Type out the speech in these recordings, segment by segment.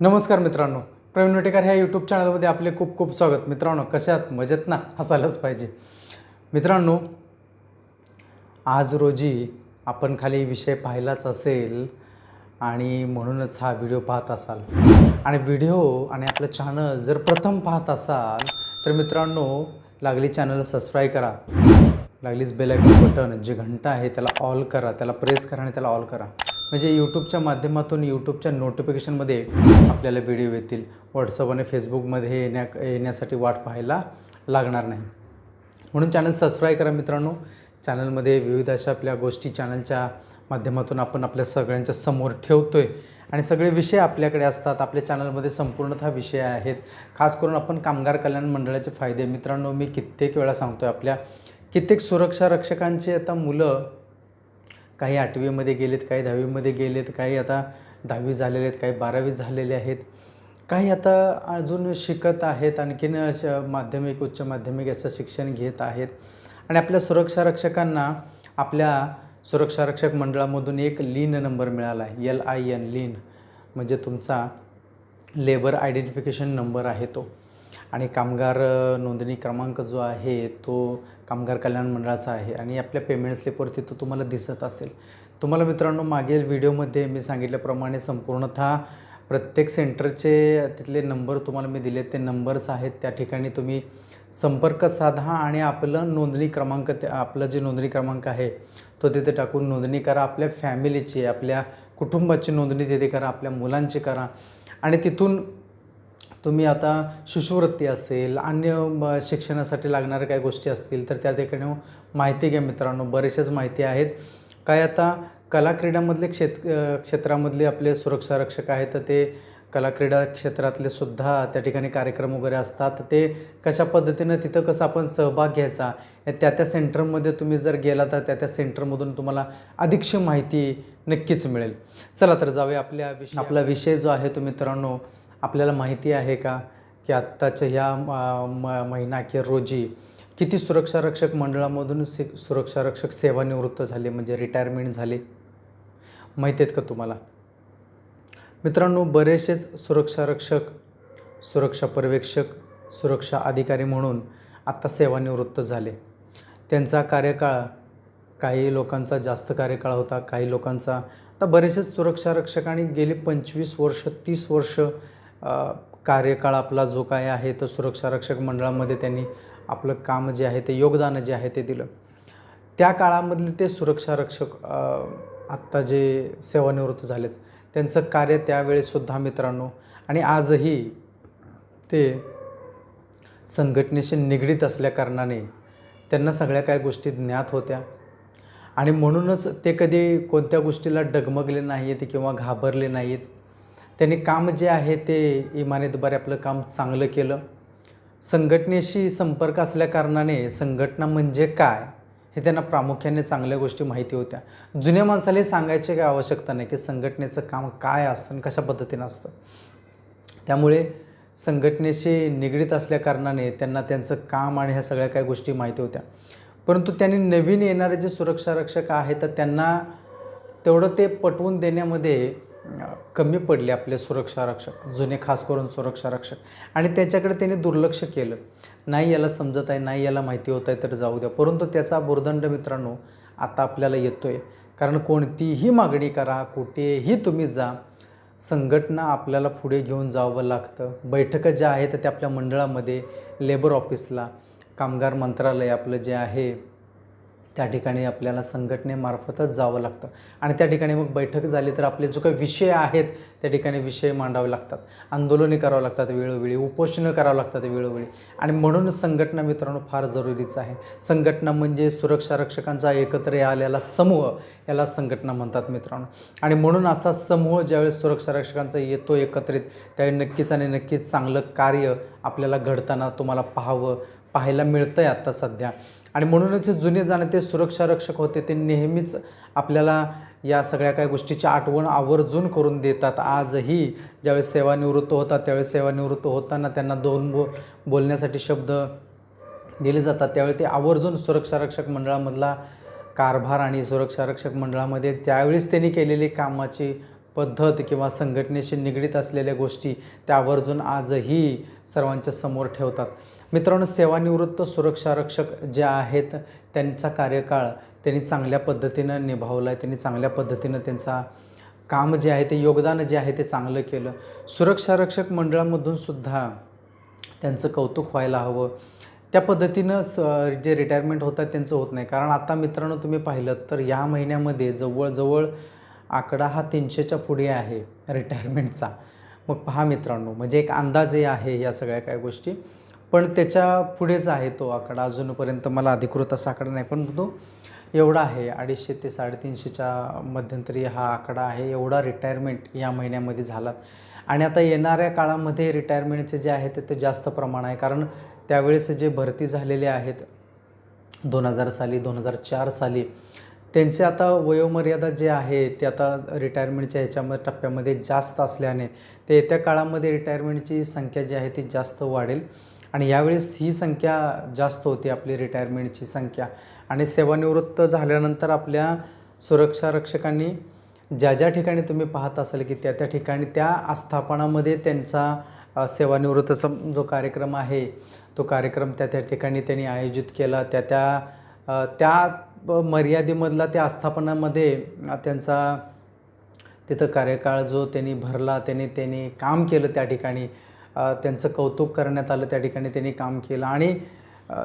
नमस्कार मित्रांनो. प्रवीण वेटेकर ह्या यूट्यूब चॅनलमध्ये आपले खूप खूप स्वागत. मित्रांनो कशात मजेत ना? हसायलाच पाहिजे. मित्रांनो आज रोजी आपण खाली विषय पाहिलाच असेल आणि म्हणूनच हा व्हिडिओ पाहत असाल. आणि व्हिडिओ आणि आपलं चॅनल जर प्रथम पाहत असाल तर मित्रांनो लागली चॅनल सबस्क्राईब करा. लागलीच बेल आयकॉन बटन जे घंटा आहे त्याला ऑल करा. त्याला प्रेस करा आणि त्याला ऑल करा. म्हणजे यूट्यूबच्या माध्यमातून यूट्यूबच्या नोटिफिकेशनमध्ये आपल्याला व्हिडिओ येतील. व्हॉट्सअप आणि फेसबुकमध्ये येण्या येण्यासाठी वाट पाहायला लागणार नाही. म्हणून चॅनल सबस्क्राईब करा मित्रांनो. चॅनलमध्ये विविध अशा आपल्या गोष्टी चॅनलच्या माध्यमातून आपण आपल्या सगळ्यांच्या समोर ठेवतो आहे आणि सगळे विषय आपल्याकडे असतात. आपल्या चॅनलमध्ये संपूर्णतः विषय आहेत. खास करून आपण कामगार कल्याण मंडळाचे फायदे. मित्रांनो मी कित्येक वेळा सांगतो आहे आपल्या. कित्येक सुरक्षा रक्षकांची आता मुलं काही आठवीमध्ये गेलेत काही दहावीमध्ये गेलेत काही आता दहावी झालेले आहेत काही बारावी झालेले आहेत. काही आता अजून शिकत आहेत आणखीन अशा माध्यमिक उच्च माध्यमिक याचं शिक्षण घेत आहेत. आणि आपल्या सुरक्षा रक्षकांना आपल्या सुरक्षा रक्षक मंडळामधून एक लीन नंबर मिळाला आहे एल आय एन लीन. म्हणजे तुमचा लेबर आयडेंटिफिकेशन नंबर आहे तो. आणि कामगार नोंदणी क्रमांक जो आहे तो कामगार कल्याण मंडळाचा आहे आणि आपल्या पेमेंट स्लिपवरती तो तुम्हाला दिसत असेल. तुम्हाला मित्रांनो मागील व्हिडिओमध्ये मी सांगितल्याप्रमाणे संपूर्णतः प्रत्येक सेंटरचे तिथले नंबर तुम्हाला मी दिले ते नंबर्स आहेत त्या ठिकाणी तुम्ही संपर्क साधा आणि आपलं नोंदणी क्रमांक ते आपलं जे नोंदणी क्रमांक आहे तो तिथे टाकून नोंदणी करा. आपल्या फॅमिलीची आपल्या कुटुंबाची नोंदणी तिथे करा आपल्या मुलांची करा. आणि तिथून तुम्ही आता शिष्यवृत्ती असेल अन्य शिक्षणासाठी लागणाऱ्या काही गोष्टी असतील तर त्या ठिकाणी माहिती घ्या मित्रांनो. बरेचशाच माहिती आहेत. काय आता कला क्रीडामधले क्षेत क्षेत्रामधले आपले सुरक्षा रक्षक आहेत तर ते कला क्रीडा क्षेत्रातले सुद्धा त्या ठिकाणी कार्यक्रम वगैरे असतात. ते कशा पद्धतीनं तिथं कसं आपण सहभाग घ्यायचा त्या त्या सेंटरमध्ये तुम्ही जर गेला तर त्या त्या सेंटरमधून तुम्हाला अधिकशी माहिती नक्कीच मिळेल. चला तर जाऊया आपल्या विषय आपला विषय जो आहे तो मित्रांनो आपल्याला माहिती आहे का की आत्ताच्या ह्या म महिना अखेर रोजी किती सुरक्षा रक्षक मंडळामधून से सुरक्षा रक्षक सेवानिवृत्त झाले म्हणजे रिटायरमेंट झाले? माहिती आहेत का तुम्हाला? मित्रांनो बरेचसेच सुरक्षा रक्षक सुरक्षा पर्यवेक्षक सुरक्षा अधिकारी म्हणून आत्ता सेवानिवृत्त झाले. त्यांचा कार्यकाळ काही लोकांचा जास्त कार्यकाळ होता काही लोकांचा. आता बरेचसेच सुरक्षा रक्षकांनी गेली पंचवीस वर्ष तीस वर्ष कार्यकाळ आपला जो काय आहे तो सुरक्षा रक्षक मंडळामध्ये त्यांनी आपलं काम जे आहे ते योगदान जे आहे ते दिलं. त्या काळामधले ते सुरक्षा रक्षक आत्ता जे सेवानिवृत्त झालेत त्यांचं कार्य त्यावेळेसुद्धा मित्रांनो आणि आजही ते संघटनेशी निगडीत असल्याकारणाने त्यांना सगळ्या काय गोष्टी ज्ञात होत्या. आणि म्हणूनच ते कधी कोणत्या गोष्टीला डगमगले नाही आहेत किंवा घाबरले नाहीत त्यांनी काम जे आहे ते इमानीतबारे आपलं काम चांगलं केलं. संघटनेशी संपर्क असल्याकारणाने संघटना म्हणजे काय हे त्यांना प्रामुख्याने चांगल्या गोष्टी माहिती होत्या. जुन्या माणसाला हे सांगायची काही आवश्यकता नाही की संघटनेचं काम काय असतं आणि कशा पद्धतीनं असतं. त्यामुळे संघटनेशी निगडीत असल्याकारणाने त्यांना त्यांचं काम आणि ह्या सगळ्या काही गोष्टी माहिती होत्या. परंतु त्यांनी नवीन येणारे जे सुरक्षा रक्षक आहेत तर त्यांना तेवढं ते पटवून देण्यामध्ये कमी पडले आपले सुरक्षा रक्षक जुने खास करून सुरक्षा रक्षक. आणि त्याच्याकडे त्यांनी दुर्लक्ष केलं. नाही याला समजत आहे नाही याला माहिती होत आहे तर जाऊ द्या. परंतु त्याचा बोरदंड मित्रांनो आता आपल्याला येतो आहे कारण कोणतीही मागणी करा कुठेही तुम्ही जा. संघटना आपल्याला पुढे घेऊन जावं लागतं. बैठका ज्या आहेत त्या आपल्या मंडळामध्ये लेबर ऑफिसला कामगार मंत्रालय आपलं जे आहे त्या ठिकाणी आपल्याला संघटनेमार्फतच जावं लागतं. आणि त्या ठिकाणी मग बैठक झाली तर आपले जो काही विषय आहेत त्या ठिकाणी विषय मांडावे लागतात. आंदोलने करावं लागतात वेळोवेळी उपोषणं करावं लागतात वेळोवेळी. आणि म्हणून संघटना मित्रांनो फार जरुरीचं आहे. संघटना म्हणजे सुरक्षा रक्षकांचा एकत्र आलेला समूह याला संघटना म्हणतात मित्रांनो. आणि म्हणून असा समूह ज्यावेळेस सुरक्षा रक्षकांचा येतो एकत्रित त्यावेळी नक्कीच आणि नक्कीच चांगलं कार्य आपल्याला घडताना तुम्हाला पाहावं पाहायला मिळतं आहे आत्ता सध्या. आणि म्हणूनच हे जुने जाणते सुरक्षा रक्षक होते ते नेहमीच आपल्याला या सगळ्या काही गोष्टीची आठवण आवर्जून करून देतात. आजही ज्यावेळेस सेवानिवृत्त होतात त्यावेळेस सेवानिवृत्त होताना त्यांना दोन बो बोलण्यासाठी शब्द दिले जातात. त्यावेळी ते आवर्जून सुरक्षा रक्षक मंडळामधला कारभार आणि सुरक्षा रक्षक मंडळामध्ये त्यावेळेस त्यांनी केलेली कामाची पद्धत किंवा संघटनेशी निगडीत असलेल्या गोष्टी त्या आवर्जून आजही सर्वांच्या समोर ठेवतात. मित्रांनो सेवानिवृत्त सुरक्षा रक्षक जे आहेत त्यांचा कार्यकाळ त्यांनी चांगल्या पद्धतीनं निभावला आहे त्यांनी चांगल्या पद्धतीनं त्यांचा काम जे आहे ते योगदान जे आहे ते चांगलं केलं. सुरक्षा रक्षक मंडळामधून सुद्धा त्यांचं कौतुक व्हायला हवं. त्या पद्धतीनं स जे रिटायरमेंट होतात त्यांचं होत नाही. कारण आता मित्रांनो तुम्ही पाहिलं तर या महिन्यामध्ये जवळजवळ आकडा हा तीनशेच्या पुढे आहे रिटायरमेंटचा मग पहा मित्रांनो म्हणजे एक अंदाजे आहे या सगळ्या काय गोष्टी. पण त्याच्या पुढेच आहे तो आकडा. अजूनपर्यंत मला अधिकृत असा आकडा नाही पण तो एवढा आहे. अडीचशे ते साडेतीनशेच्या मध्यंतरी हा आकडा आहे. एवढा रिटायरमेंट या महिन्यामध्ये झाला. आणि आता येणाऱ्या काळामध्ये रिटायरमेंटचे जे आहे ते ते जास्त प्रमाण आहे. कारण त्यावेळेस जे भरती झालेले आहेत दोन हजार साली दोन हजार चार साली त्यांचे आता वयोमर्यादा जे आहे ते आता रिटायरमेंटच्या ह्याच्यामध्ये टप्प्यामध्ये जास्त असल्याने ते येत्या काळामध्ये रिटायरमेंटची संख्या जी आहे ती जास्त वाढेल. आणि यावेळेस ही संख्या जास्त होती आपली रिटायरमेंटची संख्या. आणि सेवानिवृत्त झाल्यानंतर आपल्या सुरक्षा रक्षकांनी ज्या ज्या ठिकाणी तुम्ही पाहत असाल की त्या त्या ठिकाणी त्या आस्थापनामध्ये त्यांचा सेवानिवृत्तचा सेवानिवृत्तीचा जो कार्यक्रम आहे तो कार्यक्रम त्या त्या ठिकाणी त्यांनी आयोजित केला. त्या त्या त्या मर्यादेमधला त्या आस्थापनामध्ये त्यांचा तिथं कार्यकाळ जो त्यांनी भरला त्यांनी त्यांनी काम केलं त्या ठिकाणी. त्यांचं कौतुक करण्यात आलं त्या ठिकाणी त्यांनी काम केलं. आणि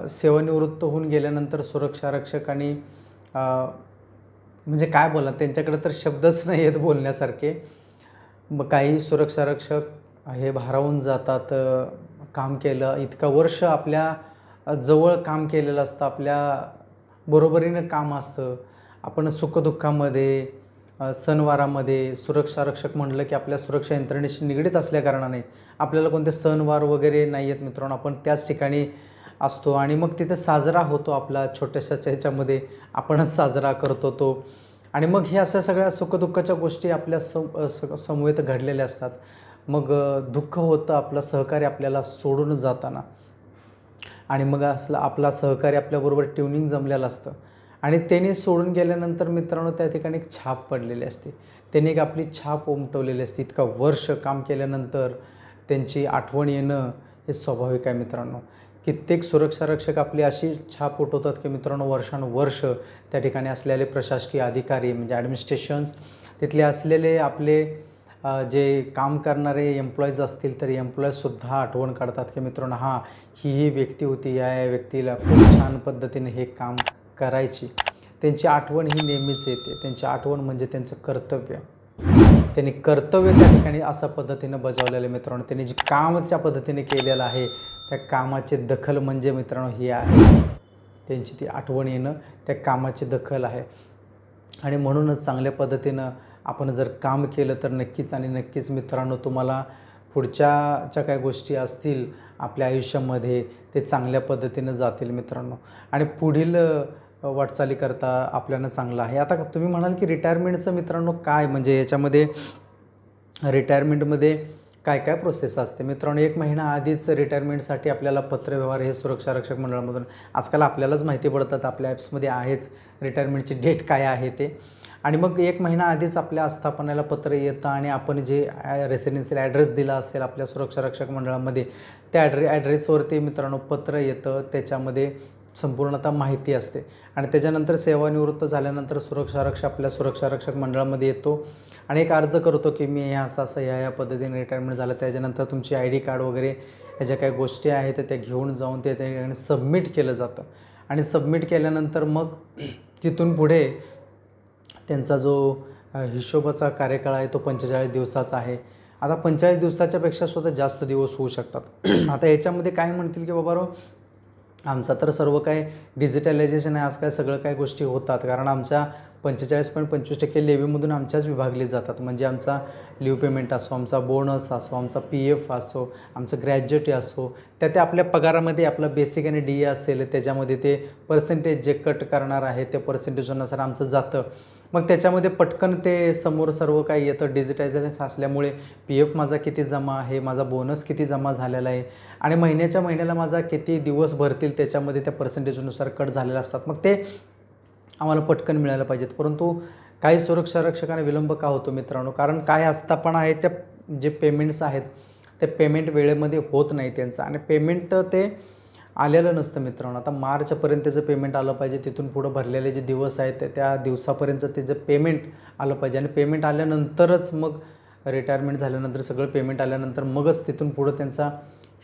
सेवानिवृत्त होऊन गेल्यानंतर सुरक्षा रक्षकांनी म्हणजे काय बोला त्यांच्याकडे तर शब्दच नाही आहेत बोलण्यासारखे. मग काही सुरक्षा रक्षक हे भारावून जातात काम केलं. इतकं वर्ष आपल्या जवळ काम केलेलं असतं आपल्या बरोबरीनं काम असतं. आपण सुखदुःखामध्ये सणवारामध्ये सुरक्षा रक्षक म्हटलं की आपल्या सुरक्षा यंत्रणेशी निगडीत असल्याकारणाने आपल्याला कोणते सणवार वगैरे नाही आहेत मित्रांनो. आपण त्याच ठिकाणी असतो आणि मग तिथे साजरा होतो आपला छोट्याशा ह्याच्यामध्ये आपणच साजरा करतो तो. आणि मग हे अशा सगळ्या सुखदुःखाच्या गोष्टी आपल्या सम समवेत घडलेल्या असतात. मग दुःख होतं आपलं सहकार्य आपल्याला सोडून जाताना. आणि मग असलं आपला सहकारी आपल्याबरोबर ट्युनिंग जमलेलं असतं. आणि त्यांनी सोडून गेल्यानंतर मित्रांनो त्या ठिकाणी एक छाप पडलेली असते. त्यांनी एक आपली छाप उमटवलेली असते. इतका वर्ष काम केल्यानंतर त्यांची आठवण येणं हे स्वाभाविक आहे मित्रांनो. कित्येक सुरक्षा रक्षक आपली अशी छाप उठवतात की मित्रांनो वर्षानुवर्ष त्या ठिकाणी असलेले प्रशासकीय अधिकारी म्हणजे ॲडमिनिस्ट्रेशन्स तिथले असलेले आपले जे काम करणारे एम्प्लॉईज असतील तर एम्प्लॉईजसुद्धा आठवण काढतात की मित्रांनो हां ही ही व्यक्ती होती. या या व्यक्तीला खूप छान पद्धतीने हे काम करायची. त्यांची आठवण ही नेहमीच येते. त्यांची आठवण म्हणजे त्यांचं कर्तव्य. त्यांनी कर्तव्य त्या ठिकाणी अशा पद्धतीनं बजावलेलं आहे मित्रांनो. त्यांनी जे काम ज्या पद्धतीने केलेलं आहे त्या कामाची दखल म्हणजे मित्रांनो ही आहे. त्यांची ती आठवण येणं त्या कामाची दखल आहे. आणि म्हणूनच चांगल्या पद्धतीनं आपण जर काम केलं तर नक्कीच आणि नक्कीच मित्रांनो तुम्हाला पुढच्या ज्या काही गोष्टी असतील आपल्या आयुष्यामध्ये ते चांगल्या पद्धतीनं जातील मित्रांनो. आणि पुढील वाटचाली वाटचालीकरता आपल्याला चांगलं आहे. आता तुम्ही म्हणाल की रिटायरमेंटचं मित्रांनो काय? म्हणजे याच्यामध्ये रिटायरमेंटमध्ये काय काय प्रोसेस असते? मित्रांनो एक महिना आधीच रिटायरमेंटसाठी आपल्याला पत्रव्यवहार हे सुरक्षा रक्षक मंडळामधून आजकाल आपल्यालाच माहिती पडतात. आपल्या ॲप्समध्ये आहेच रिटायरमेंटची डेट काय आहे ते. आणि मग एक महिना आधीच आपल्या आस्थापनाला पत्र येतं आणि आपण जे रेसिडेन्शियल ॲड्रेस दिला असेल आपल्या सुरक्षा रक्षक मंडळामध्ये त्या ॲड्रे ॲड्रेसवरती मित्रांनो पत्र येतं. त्याच्यामध्ये संपूर्णतः माहिती असते. आणि त्याच्यानंतर सेवानिवृत्त झाल्यानंतर सुरक्षा रक्षक आपल्या सुरक्षा रक्षक मंडळामध्ये येतो. आणि एक अर्ज करतो की मी हे असं असं या या पद्धतीने रिटायरमेंट झालं. त्याच्यानंतर तुमची आय डी कार्ड वगैरे ह्या ज्या काही गोष्टी आहेत त्या घेऊन जाऊन ते त्या ठिकाणी सबमिट केलं जातं. आणि सबमिट केल्यानंतर मग तिथून पुढे त्यांचा जो हिशोबाचा कार्यकाळ आहे तो पंचेचाळीस दिवसाचा आहे. आता पंचेचाळीस दिवसाच्यापेक्षा सुद्धा जास्त दिवस होऊ शकतात. आता याच्यामध्ये काय म्हणतील की बाबा आमचा तर सर्व काय डिजिटलायझेशन आहे. आज काय सगळं काय गोष्टी होतात. कारण आमच्या पंचेचाळीस पॉईंट पंचवीस टक्के लेवीमधून आमच्याच विभागले जातात. म्हणजे आमचा लिव्ह पेमेंट असो आमचा बोनस असो आमचा पी एफ असो आमचं ग्रॅज्युएटी असो त्या त्या आपल्या पगारामध्ये आपलं बेसिक आणि डी ए असेल त्याच्यामध्ये ते पर्सेंटेज जे कट करणार आहे ते पर्सेंटेजनुसार आमचं जातं. मग त्याच्यामध्ये पटकन ते समोर सर्व काही येतं. डिजिटायझेशन असल्यामुळे पी एफ माझा किती जमा आहे? माझा बोनस किती जमा झालेला आहे? आणि महिन्याच्या महिन्याला माझा किती दिवस भरतील? त्याच्यामध्ये त्या पर्सेंटेजनुसार कट झालेले असतात. मग ते आम्हाला पटकन मिळायला पाहिजेत. परंतु काही सुरक्षा रक्षकांना विलंब का होतो मित्रांनो? कारण काय आस्थापना आहे त्या जे पेमेंट्स आहेत ते पेमेंट वेळेमध्ये होत नाही त्यांचं. आणि पेमेंट ते आलेलं नसतं मित्रांनो. आता मार्चपर्यंत त्याचं पेमेंट आलं पाहिजे तिथून पुढं भरलेले जे दिवस आहेत त्या दिवसापर्यंत त्याचं पेमेंट आलं पाहिजे. आणि पेमेंट आल्यानंतरच मग रिटायरमेंट झाल्यानंतर सगळं पेमेंट आल्यानंतर मगच तिथून पुढं त्यांचा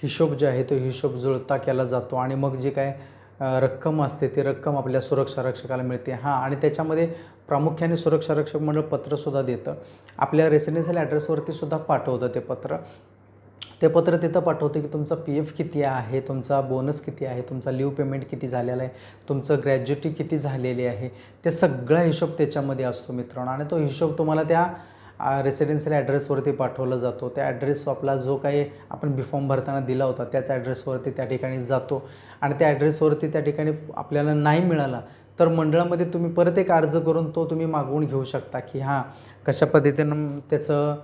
हिशोब जो आहे तो हिशोब जुळता केला जातो. आणि मग जे काय रक्कम असते ती रक्कम आपल्या सुरक्षा रक्षकाला मिळते. हां आणि त्याच्यामध्ये प्रामुख्याने सुरक्षा रक्षक मंडळ पत्रसुद्धा देतं. आपल्या रेसिडेन्शियल ॲड्रेसवरतीसुद्धा पाठवतं ते पत्र. ते पत्र तिथं पाठवते की तुमचा पी एफ किती आहे तुमचा बोनस किती आहे तुमचा लिव्ह पेमेंट किती झालेला आहे तुमचं ग्रॅज्युटी किती झालेली आहे ते सगळा हिशोब त्याच्यामध्ये असतो मित्रांनो. आणि तो हिशोब तुम्हाला त्या रेसिडेन्शियल ॲड्रेसवरती पाठवला जातो. त्या ॲड्रेस आपला जो काही आपण बिफॉर्म भरताना दिला होता त्याच ॲड्रेसवरती त्या ठिकाणी जातो. आणि त्या ॲड्रेसवरती त्या ठिकाणी आपल्याला नाही मिळाला तर मंडळामध्ये तुम्ही परत एक अर्ज करून तो तुम्ही मागवून घेऊ शकता की हां कशा पद्धतीनं त्याचं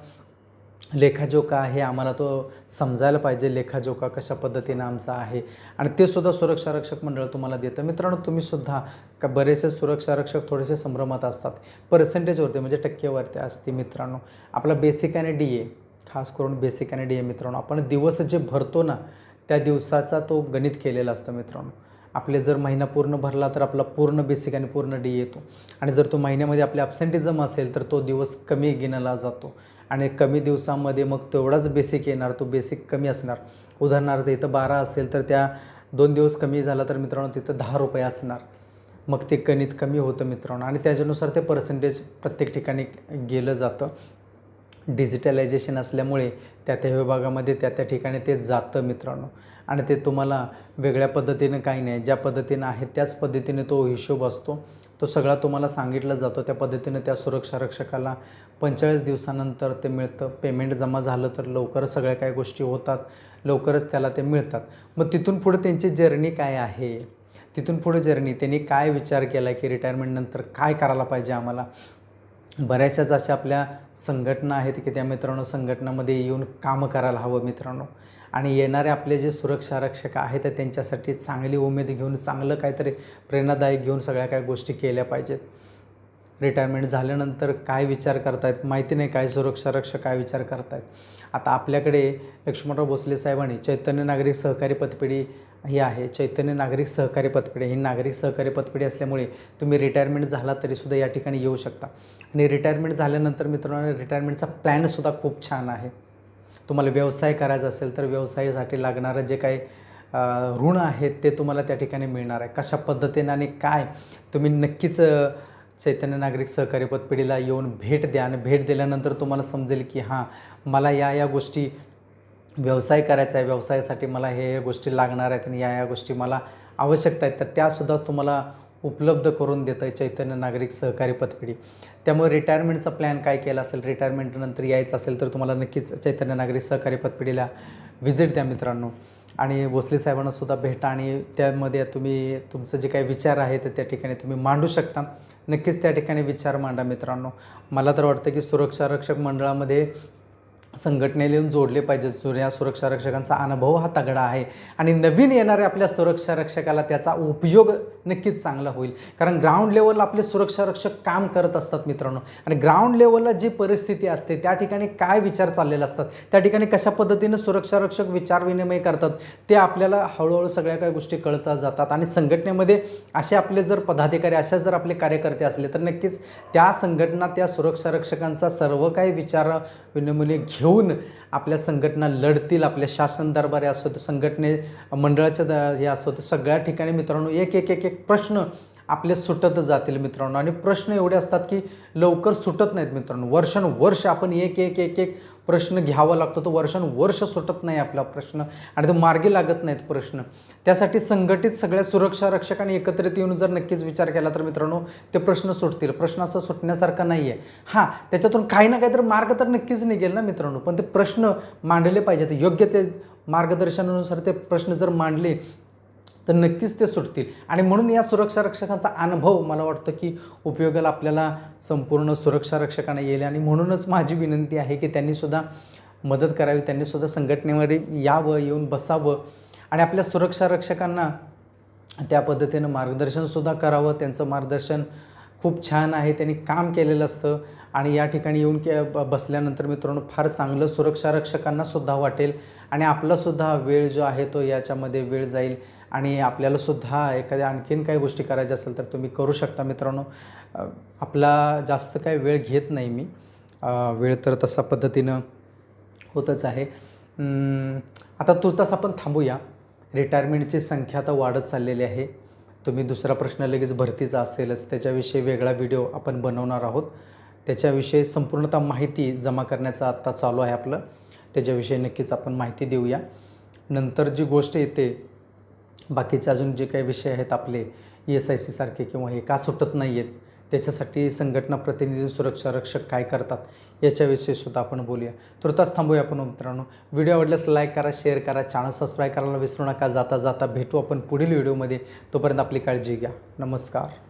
लेखाजोखा आहे आम्हाला तो समजायला पाहिजे. लेखाजोखा कशा पद्धतीनं आमचा आहे? आणि ते सुद्धा सुरक्षा रक्षक मंडळ तुम्हाला देतं. मित्रांनो तुम्हीसुद्धा का बरेचसे सुरक्षा रक्षक थोडेसे संभ्रमात असतात. पर्सेंटेजवरती म्हणजे टक्केवरती असते मित्रांनो. आपला बेसिक आणि डी ए खास करून बेसिक आणि डी ए मित्रांनो. आपण दिवस जे भरतो ना त्या दिवसाचा तो गणित केलेला असतं मित्रांनो. आपले जर महिना पूर्ण भरला तर आपला पूर्ण बेसिक आणि पूर्ण डी येतो. आणि जर तो महिन्यामध्ये आपले ॲबसेंटिझम असेल तर तो दिवस कमी गिनला जातो. आणि कमी दिवसामध्ये मग तेवढाच बेसिक येणार तो बेसिक कमी असणार. उदाहरणार्थ इथं बारा असेल तर त्या दोन दिवस कमी झाला तर मित्रांनो तिथं दहा रुपये असणार. मग ते गणित कमी होतं मित्रांनो. आणि त्याच्यानुसार ते पर्सेंटेज प्रत्येक ठिकाणी गेलं जातं. डिजिटलायझेशन असल्यामुळे त्या त्या विभागामध्ये त्या त्या ठिकाणी ते जातं मित्रांनो. आणि ते तुम्हाला वेगळ्या पद्धतीनं काही नाही. ज्या पद्धतीनं आहे त्याच पद्धतीने तो हिशोब असतो. तो सगळा तुम्हाला सांगितला जातो. त्या पद्धतीनं त्या सुरक्षा रक्षकाला पंचेचाळीस दिवसानंतर ते मिळतं. पेमेंट जमा झालं तर लवकरच सगळ्या काही गोष्टी होतात. लवकरच त्याला ते मिळतात. मग तिथून पुढे त्यांची जर्नी काय आहे? तिथून पुढे जर्नी त्यांनी काय विचार केला की रिटायरमेंटनंतर काय करायला पाहिजे आम्हाला? बऱ्याचशाच अशा आपल्या संघटना आहेत की त्या मित्रांनो संघटनामध्ये येऊन कामं करायला हवं मित्रांनो. आणि येणारे आपले जे सुरक्षा रक्षक आहेत तर त्यांच्यासाठी चांगली उमेद घेऊन चांगलं काहीतरी प्रेरणादायक घेऊन सगळ्या काही गोष्टी केल्या पाहिजेत. रिटायरमेंट झाल्यानंतर काय विचार करतायत? माहिती नाही काय सुरक्षा रक्षक काय विचार करतायत? आता आपल्याकडे लक्ष्मणराव भोसले साहेबांनी चैतन्य नागरिक सहकारी पतपेढी ही आहे. चैतन्य नागरिक सहकारी पतपेढी ही नागरिक सहकारी पतपेढी असल्यामुळे तुम्ही रिटायरमेंट झाला तरीसुद्धा या ठिकाणी येऊ शकता. आणि रिटायरमेंट झाल्यानंतर मित्रांनो रिटायरमेंटचा प्लॅनसुद्धा खूप छान आहे. तुम्हाला व्यवसाय करायचा असेल तर व्यवसायासाठी लागणारं जे काही ऋण आहेत ते तुम्हाला त्या ठिकाणी मिळणार आहे. कशा पद्धतीनं आणि काय? तुम्ही नक्कीच चैतन्य नागरिक सहकारी पतपिढीला येऊन भेट द्या आणि भेट दिल्यानंतर तुम्हाला समजेल की हां मला या या गोष्टी व्यवसाय करायचा आहे व्यवसायासाठी मला हे या गोष्टी लागणार आहेत आणि या या गोष्टी मला आवश्यकता आहेत. तर त्यासुद्धा तुम्हाला उपलब्ध करून देतं आहे चैतन्य नागरिक सहकारी पतपेढी त्यामुळे रिटायरमेंटचा प्लॅन काय केला असेल? रिटायरमेंटनंतर यायचं असेल तर तुम्हाला नक्कीच चैतन्य नागरिक सहकारी पतपेढीला व्हिजिट द्या मित्रांनो. आणि भोसले साहेबांना सुद्धा भेटा आणि त्यामध्ये तुम्ही तुमचं जे काही विचार आहे ते त्या ठिकाणी तुम्ही मांडू शकता. नक्कीच त्या ठिकाणी विचार मांडा मित्रांनो. मला तर वाटतं की सुरक्षा रक्षक मंडळामध्ये संघटनेला येऊन जोडले पाहिजे जुन्या सुरक्षा रक्षकांचा अनुभव हा तगडा आहे. आणि नवीन येणाऱ्या आपल्या सुरक्षा रक्षकाला त्याचा उपयोग नक्कीच चांगला होईल. कारण ग्राउंड लेवलला आपले सुरक्षा रक्षक काम करत असतात मित्रांनो. आणि ग्राउंड लेवलला जी परिस्थिती असते त्या ठिकाणी काय विचार चाललेले असतात? त्या ठिकाणी कशा पद्धतीनं सुरक्षा रक्षक विचार विनिमय करतात? ते आपल्याला हळूहळू सगळ्या काही गोष्टी कळतात जातात. आणि संघटनेमध्ये असे आपले जर पदाधिकारी अशा जर आपले कार्यकर्ते असले तर नक्कीच त्या संघटना त्या सुरक्षा रक्षकांचा सर्व काही विचार विनिमय घेऊन आपल्या संघटना लढतील आपल्या शासन दरबारी असो तर संघटने मंडळाच्या द- हे असो तर सगळ्या ठिकाणी मित्रांनो एक एक एक एक प्रश्न आपले सुटत जातील मित्रांनो. आणि प्रश्न एवढे असतात की लवकर सुटत नाहीत मित्रांनो. वर्षानुवर्ष आपण एक एक एक एक प्रश्न घ्यावा लागतो. तो वर्षानुवर्ष सुटत नाही आपला प्रश्न. आणि तो मार्गी लागत नाहीत प्रश्न. त्यासाठी संघटित सगळ्या सुरक्षा रक्षकांनी एकत्रित येऊन जर नक्कीच विचार केला तर मित्रांनो ते प्रश्न सुटतील. प्रश्न असं सुटण्यासारखा नाही आहे हां त्याच्यातून काही ना काहीतरी मार्ग तर नक्कीच निघेल ना मित्रांनो. पण ते प्रश्न मांडले पाहिजेत. योग्य ते मार्गदर्शनानुसार ते प्रश्न जर मांडले तर नक्कीच ते सुटतील. आणि म्हणून या सुरक्षा रक्षकांचा अनुभव मला वाटतं की उपयोगाला आपल्याला संपूर्ण सुरक्षा रक्षकांना येईल. आणि म्हणूनच माझी विनंती आहे की त्यांनीसुद्धा मदत करावी त्यांनीसुद्धा संघटनेमध्ये यावं येऊन बसावं. आणि आपल्या सुरक्षा रक्षकांना त्या पद्धतीनं मार्गदर्शनसुद्धा करावं. त्यांचं मार्गदर्शन खूप छान आहे. त्यांनी काम केलेलं असतं. आणि या ठिकाणी येऊन के ब- बसल्यानंतर मित्रांनो फार चांगलं सुरक्षा रक्षकांनासुद्धा वाटेल. आणि आपलासुद्धा वेळ जो आहे तो याच्यामध्ये वेळ जाईल. आणि आपल्यालासुद्धा एखाद्या आणखीन काही गोष्टी करायच्या असेल तर तुम्ही करू शकता मित्रांनो. आपला जास्त काही वेळ घेत नाही मी. वेळ तर तसा पद्धतीनं होतच आहे. आता तुर्तास आपण थांबूया. रिटायरमेंटची संख्या आता वाढत चाललेली आहे. तुम्ही दुसरा प्रश्न लगेच भरतीचा असेलच. त्याच्याविषयी वेगळा व्हिडिओ आपण बनवणार आहोत. त्याच्याविषयी संपूर्णतः माहिती जमा करण्याचं आत्ता चालू आहे आपलं. त्याच्याविषयी नक्कीच आपण माहिती देऊया. नंतर जी गोष्ट येते बाकीचे अजून जे काही विषय आहेत आपले ई एस आय सी सारखे किंवा हे का सुटत नाही आहेत त्याच्यासाठी संघटना प्रतिनिधी सुरक्षा रक्षक काय करतात याच्याविषयी सुद्धा आपण बोलूया. तुर्तास थांबूया आपण मित्रांनो. व्हिडिओ आवडल्यास लाईक करा शेअर करा चॅनल सबस्क्राईब करायला विसरू नका. जाता जाता भेटू आपण पुढील व्हिडिओमध्ये. तोपर्यंत आपली काळजी घ्या. नमस्कार.